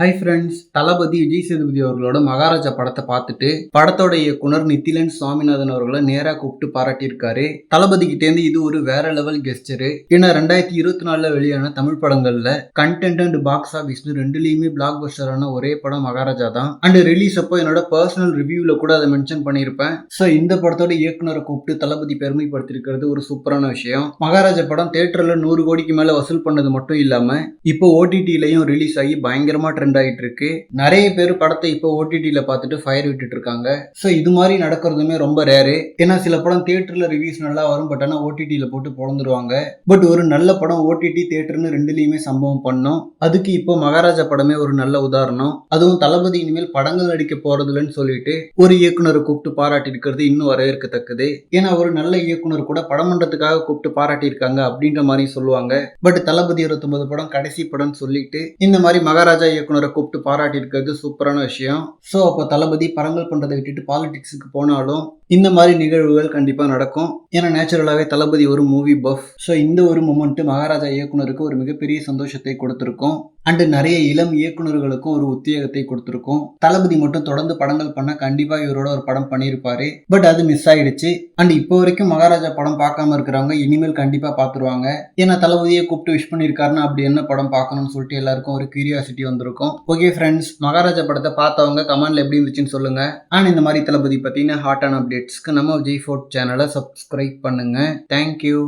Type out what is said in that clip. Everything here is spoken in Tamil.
ஹை ஃப்ரெண்ட்ஸ் தளபதி விஜய் சேதுபதி அவர்களோட மகாராஜா படத்தை பார்த்துட்டு படத்தோட இயக்குனர் நித்திலன் சுவாமிநாதன் அவர்களை நேராக கூப்பிட்டு பாராட்டியிருக்காரு. தளபதி கிட்டேருந்து இது ஒரு வேற லெவல் கெஸ்டரு ஏன்னா ரெண்டாயிரத்தி இருபத்தி நாலுல வெளியான தமிழ் படங்கள்ல கண்டென்ட் அண்ட் பாக்ஸ் ஆஃபீஸ்னு ரெண்டுலேயுமே பிளாக் பஸ்டரான ஒரே படம் மகாராஜா தான். அண்ட் ரிலீஸ் அப்போ என்னோட பர்சனல் ரிவ்யூவில் கூட அதை மென்ஷன் பண்ணியிருப்பேன். ஸோ இந்த படத்தோட இயக்குனரை கூப்பிட்டு தளபதி பெருமைப்படுத்திருக்கிறது ஒரு சூப்பரான விஷயம். மகாராஜா படம் தேட்டரில் நூறு கோடிக்கு மேலே வசூல் பண்ணது மட்டும் இல்லாமல் இப்போ ஓடிடிலையும் ரிலீஸ் ஆகி பயங்கரமாக ட்ரெண்ட் ஆகிட்டு இருக்கு நிறைய பேர் படத்தை இப்போ ஓடிடியில் பார்த்துட்டு ஃபயர் விட்டுட்டு இருக்காங்க ஸோ இது மாதிரி நடக்கிறதுமே ரொம்ப ரேரு ஏன்னா சில படம் தேட்டரில் ரிவ்யூஸ் நல்லா வரும் பட் ஆனால் ஓடிடியில் போட்டு பொழந்துருவாங்க. பட் ஒரு நல்ல படம் ஓடிடி தேட்டர்னு ரெண்டுலேயுமே சம்பவம் பண்ணோம். அதுக்கு இப்போ மகாராஜா படமே ஒரு நல்ல உதாரணம். அதுவும் தளபதி இனிமேல் படங்கள் நடிக்க போறதில்லன்னு சொல்லிட்டு ஒரு இயக்குனரை கூப்பிட்டு பாராட்டி இருக்கிறது இன்னும் வரவேற்கத்தக்கது. ஏன்னா ஒரு நல்ல இயக்குனர் கூட படம் பண்ணுறதுக்காக கூப்பிட்டு பாராட்டியிருக்காங்க அப்படின்ற மாதிரி சொல்லுவாங்க. பட் தளபதி இருபத்தொன்பது படம் கடைசி படம்னு சொல்லிட்டு இந்த மாதிரி மகாராஜா இயக்குனர் கூப்பிட்டு பாராட்டி இருக்கிறது சூப்பரான விஷயம். ஸோ அப்போ தளபதி படங்கள் பண்ணுறதை விட்டுட்டு பாலிடிக்ஸுக்கு போனாலும் இந்த மாதிரி நிகழ்வுகள் கண்டிப்பாக நடக்கும். ஏன்னா நேச்சுரலாகவே தளபதி ஒரு மூவி பஃப் ஸோ இந்த ஒரு மூமெண்ட்டு மகாராஜா இயக்குனருக்கு ஒரு மிகப்பெரிய சந்தோஷத்தை கொடுத்துருக்கும். அண்டு நிறைய இளம் இயக்குனர்களுக்கும் ஒரு உத்தியோகத்தை கொடுத்துருக்கும். தளபதி மட்டும் தொடர்ந்து படங்கள் பண்ண கண்டிப்பாக இவரோட ஒரு படம் பண்ணியிருப்பாரு. பட் அது மிஸ் ஆயிடுச்சு. அண்ட் இப்போ வரைக்கும் மகாராஜா படம் பார்க்காம இருக்கிறவங்க இனிமேல் கண்டிப்பாக பார்த்துருவாங்க. ஏன்னா தளபதியை கூப்பிட்டு விஷ் பண்ணியிருக்காருன்னா அப்படி என்ன படம் பார்க்கணும்னு சொல்லிட்டு எல்லாருக்கும் ஒரு கியூரியாசிட்டி வந்திருக்கும். ஓகே ஃப்ரெண்ட்ஸ் மகாராஜா படத்தை பார்த்தவங்க கமெண்ட்ல எப்படி இருந்துச்சுன்னு சொல்லுங்க. அண்ட் இந்த மாதிரி தளபதி பற்றின ஹாட்டான அப்டேட்ஸ்க்கு நம்ம விஜய் ஃபோர்ட் சேனலை சப்ஸ்கிரைப் பண்ணுங்க. Thank you